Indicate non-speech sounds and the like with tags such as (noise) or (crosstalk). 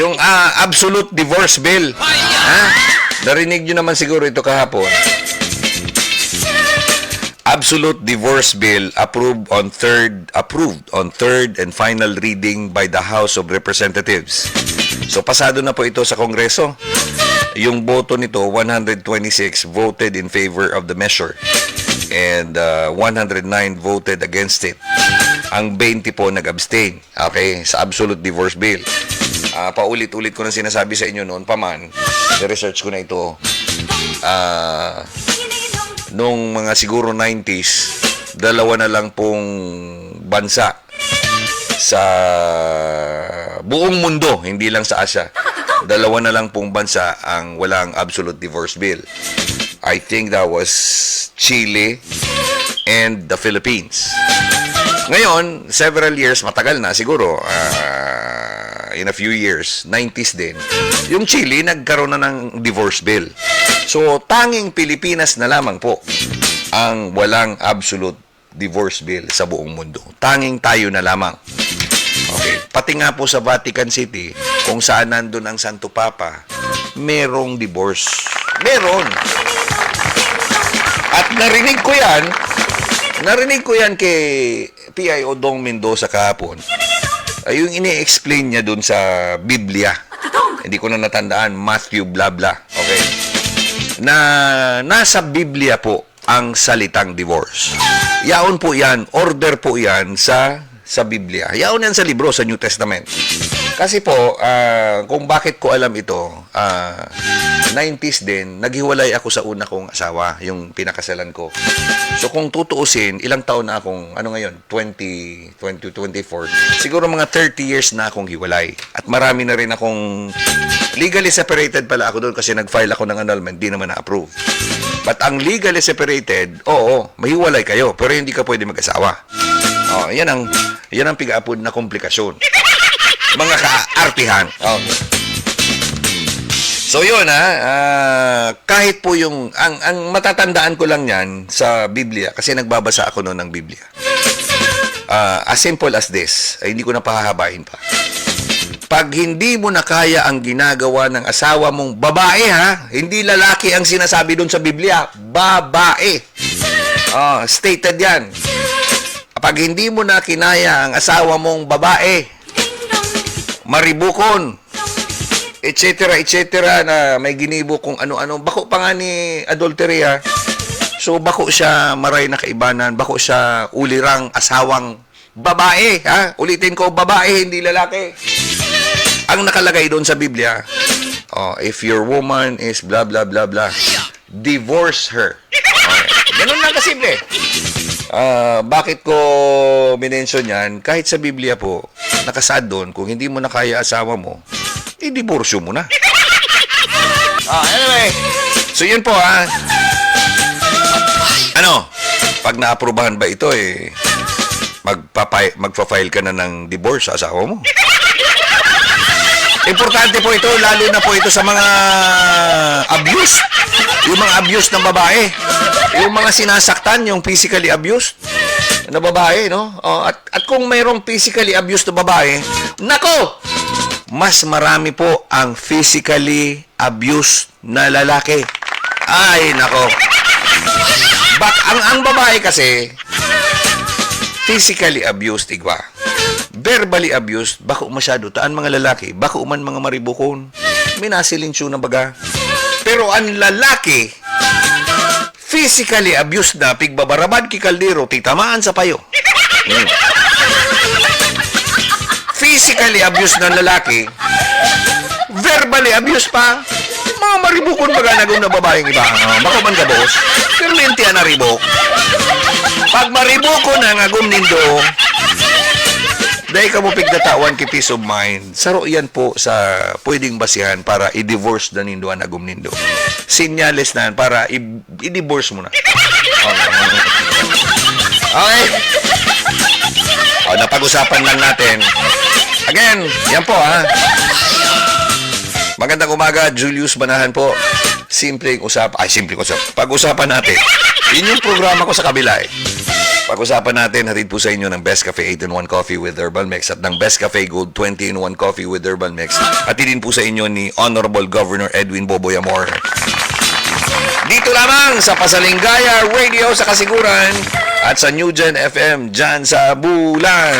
Yung ah, absolute divorce bill. Ha? Narinig nyo naman siguro ito kahapon. Absolute divorce bill approved on third approved on third and final reading by the House of Representatives. So pasado na po ito sa Kongreso. Yung boto nito 126 voted in favor of the measure and uh, 109 voted against it. Ang 20 po nag-abstain. Okay, sa absolute divorce bill. Ah, paulit-ulit ko na sinasabi sa inyo noon pa man, research ko na ito. Ah, nung mga siguro 90s, dalawa na lang pong bansa sa buong mundo, hindi lang sa Asia. Dalawa na lang pong bansa ang walang absolute divorce bill. I think that was Chile and the Philippines. Ngayon, several years, matagal na siguro, ah, in a few years, 90s din, yung Chile nagkaroon na ng divorce bill. So, tanging Pilipinas na lamang po ang walang absolute divorce bill sa buong mundo. Tanging tayo na lamang. Okay. Pati nga po sa Vatican City, kung saan nandun ang Santo Papa, merong divorce. Meron. At narinig ko yan, narinig ko yan kay PIO Dong Mendoza kahapon. Ay, yung ini-explain niya dun sa Biblia. Hindi ko na natandaan, Matthew blah blah. Okay? Na nasa Biblia po ang salitang divorce. Yaon po yan, order po yan sa sa Biblia. Yaon yan sa libro, sa New Testament. Kasi po, ah, kung bakit ko alam ito, ah, 90s din, naghiwalay ako sa una kong asawa, yung pinakasalan ko. So kung tutuusin, ilang taon na akong, ano ngayon, 20, 20, 24, siguro mga 30 years na akong hiwalay. At marami na rin akong, legally separated pala ako doon kasi nag-file ako ng annulment, di naman na-approve. But ang legally separated, oo, mahiwalay kayo, pero hindi ka pwede mag-asawa. Oh, yan ang, yan ang pigaapod na komplikasyon. Mga kaartihan. Oh. So yun ha, ah, kahit po yung, ang, ang matatandaan ko lang yan sa Biblia, kasi nagbabasa ako noon ng Biblia. Ah, as simple as this, ay hindi ko na pahahabain pa. Pag hindi mo na kaya ang ginagawa ng asawa mong babae ha, hindi lalaki ang sinasabi doon sa Biblia, babae. Ah, stated yan. Pag hindi mo na kinaya ang asawa mong babae, maribukon, etc. etc. na may ginibo kung ano-ano. Bako pa nga ni adultery ha. So bako siya maray na kaibanan, bako siya ulirang asawang babae ha. Ulitin ko, babae, hindi lalaki. Ang nakalagay doon sa Biblia, oh, if your woman is blah blah blah blah, divorce her. Okay. Ganun lang kasimple. Ah, bakit ko minention yan? Kahit sa Biblia po, nakasad doon, kung hindi mo na kaya asawa mo, i-divorce mo na. (laughs) Ah, anyway. So yun po ha. Ano? Pag naaprubahan ba ito eh, magpapay, magpa-file ka na ng divorce sa asawa mo. Importante po ito, lalo na po ito sa mga abuse. Yung mga abuse ng babae. Yung mga sinasaktan, yung physically abused na babae, no? Oh, at, at kung mayroong physically abused na babae, nako! Mas marami po ang physically abused na lalaki. Ay, nako. Bak ang, ang babae kasi, physically abused, igwa. Verbally abused, bako masyado. Taan mga lalaki, bako man mga maribukon. Minasilinsyo na baga. Pero ang lalaki, physically abused na, pigbabarabad ki kaldero, titamaan sa payo. Physically abused na lalaki, verbally abused pa. Mga maribukon baga nagong na babaeng iba. Uh, bako man ka, boss. Permente na ribok. Pag maribukon na ngagom nindo, dahil ka mo pigdatawan ki peace of mind, saro yan po sa pwedeng basihan para i-divorce na nindo ang agum nindo. Sinyales na para i-divorce mo na. Okay. O, napag-usapan lang natin. Again, yan po ha. Magandang umaga, Julius Banahan po. Simpleng usap, ay simpleng usap. Pag-usapan natin. Yun yung programa ko sa kabila eh. Pag-usapan natin, hatid po sa inyo ng Best Cafe 8-in-1 Coffee with Herbal Mix at ng Best Cafe Gold 20-in-1 Coffee with Herbal Mix. Hatid din po sa inyo ni Honorable Governor Edwin Boboy Amor. Dito lamang sa Pasalingaya Radio sa Kasiguran at sa New Gen FM dyan sa Bulan.